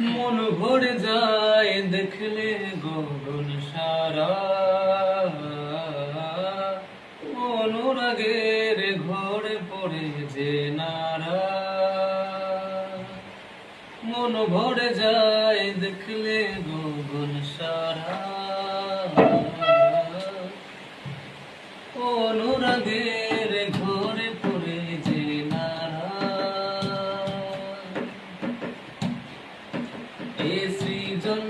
মন ভরে যায়, দেখলে গগন সারা। অনুরাগের ঘরে পড়ে যে নারা। মন ভরে যায়, দেখলে গগন সারা। অনুরাগের এ সৃজন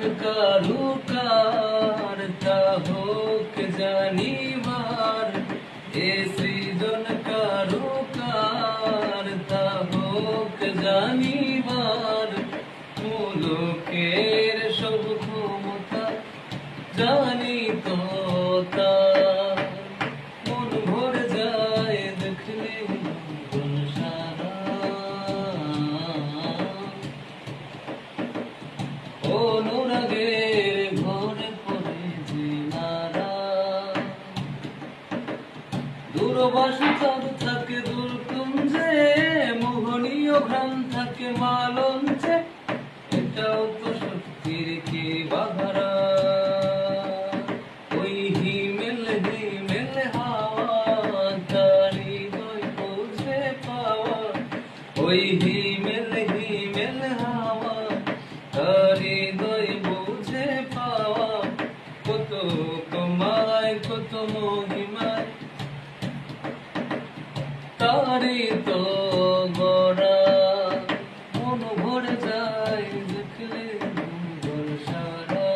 তা হোক জানিবার এ সৃজন কারুকার তা হোক জানিবার মুলুকের সব ক্ষমতা জানি তো তার। দূরবাসী চাঁদ থাকে দূরকুঞ্জে মোহনীয় ঘ্রাণ থাকে মালঞ্চে। এটাও তো সত্যির কি বাহারা? ওই হাওয়া পাওয়া। ওই হাওয়া পাওয়া। কত কমায় কত তারিত গড়া। মন ভরে যায় দেখলে সারা।